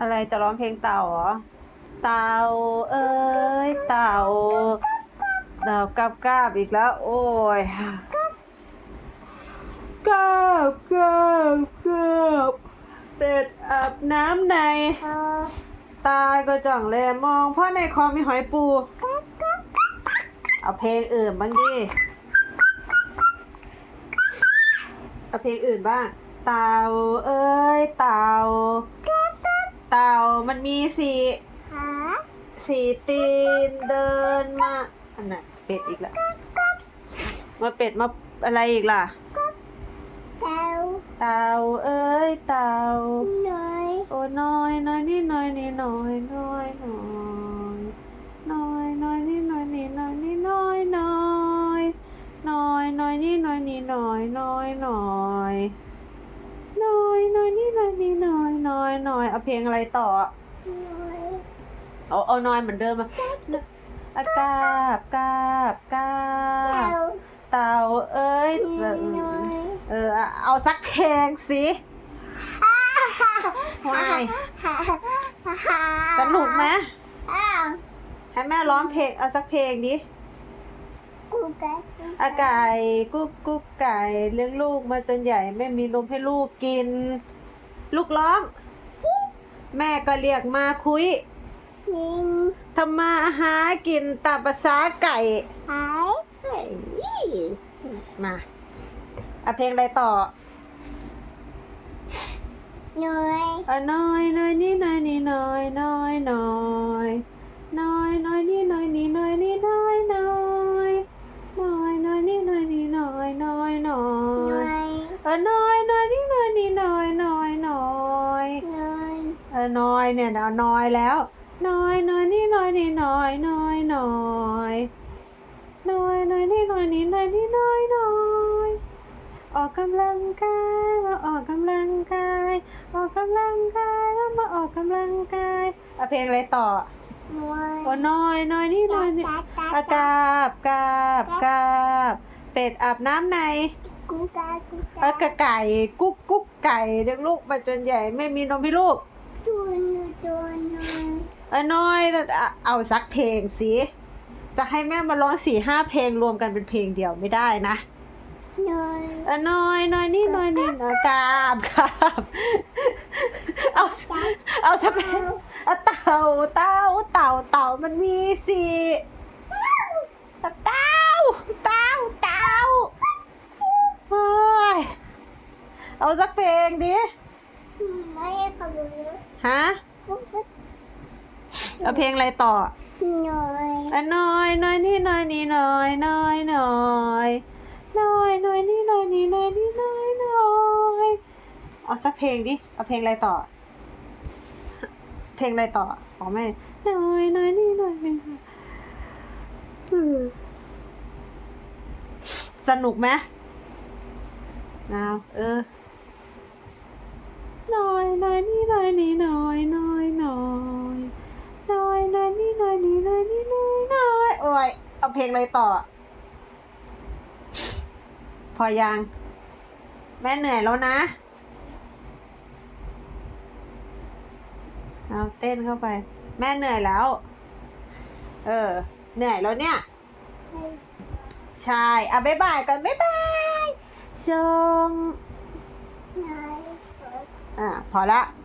อะไรจะร้องเพลงเต่าเหรอ เต่าเอ้ยเต่าเต่ากราบกาบอีกแล้ว โอ้ยกาบกาบกาบเป็ดอาบน้ำใน ตายก็จ่องเลยมอง เพราะในคอมีหอยปู เอาเพลงอื่นบ้างดิเอาเพลงอื่นบ้าง เต่าเอ้ยเต่า เต่ามันมีสี่หาสี่ตีนเดินมาอันน่ะเป็ดอีกแล้วมาเป็ดมาอะไรอีกล่ะเท้าเต่าเอ้ยเต่า หน่อยโอ้น้อยน้อยนี่น้อยนี่น้อยน้อยน้อยน้อยน้อยนี่น้อยนี่น้อยนี่น้อยน้อยน้อยน้อยนี่น้อยนี่น้อยน้อยน้อย น้อยน้อยนี่น้อยนี่น้อยน้อยน้อยเอาเพลงอะไรต่อหน่อยเอาเอาน้อยเหมือนเดิมอะอากาบกาบกาเท้าบเต่าเอ้ยหน่อยเออเอาสักเพลงสิวายสนุกไหมอ้าวให้แม่ร้องเพลงเอาสักเพลงดิ กูไก่อาไก่กุ๊กกุ๊กไก่เลี้ยงลูกมาจนใหญ่ไม่มีนมให้ลูกกิน ลูกร้อง แม่ก็เรียกมาคุยยิงทำมาหากินตามภาษาไก่หายเฮ้ยมาเอาเพลงอะไรต่อหน่อย อะน้อยน้อยนี่น้อยนี่น้อยน้อยน้อย อยเออน้อยเนี่ยเอาน้อยแล้ว น้อยน้อยนี่น้อยนี่น้อยน้อยน้อยน้อยน้อยนี่น้อยนี่น้อยนี่น้อยน้อยออกกำลังกายมาออกกำลังกายออกกำลังกายแล้วมาออกกำลังกายเอาเพลงอะไรต่อหน่อยโอ้น้อยน้อยนี่น้อยนี่ตาตาอากาบกาบกาบเป็ดอาบน้ำในกูไก่กูเออกะไก่กุ๊กกุ๊กไก่เลี้ยงลูกมาจนใหญ่ไม่มีนมให้ลูก ตัวหนูตัวหน่อย เออน้อยเอาเอาสักเพลงสิจะให้แม่มาร้องสี่ห้าเพลงรวมกันเป็นเพลงเดียวไม่ได้นะหน่อยเออน้อยน้อยนี่น้อยนี่น้อยกราบกราบเอาเอาสักเพลงเอาเต่าเต่าเต่าเต่ามันมีสี่เต่าเต่าเต่าเต่าเฮ้ยเอาสักเพลงดิไม่ขบวนฮะกูก็ เอาเพลงอะไรต่อหน่อยอะน้อยน้อยนี่น้อยนี่น้อยน้อยน้อยน้อยน้อยนี่น้อยนี่น้อยนี่น้อยน้อยเอาสักเพลงดิเอาเพลงอะไรต่อ เพลงอะไรต่อบอกแม่น้อยน้อยนี่น้อยนี่น้อยอืมสนุกไหมเอาเออน้อยน้อยนี่น้อยนี่น้อยน้อยน้อยน้อยน้อยนี่น้อยนี่น้อยนี่น้อยน้อยโอ้ย เอาเพลงอะไรต่อ พอยัง แม่เหนื่อยแล้วนะ เอาเต้นเข้าไป แม่เหนื่อยแล้ว เออ เหนื่อยแล้วเนี่ย ใช่ อะบ๊ายบายกันบ๊ายบายชงหน่อยอะพอละห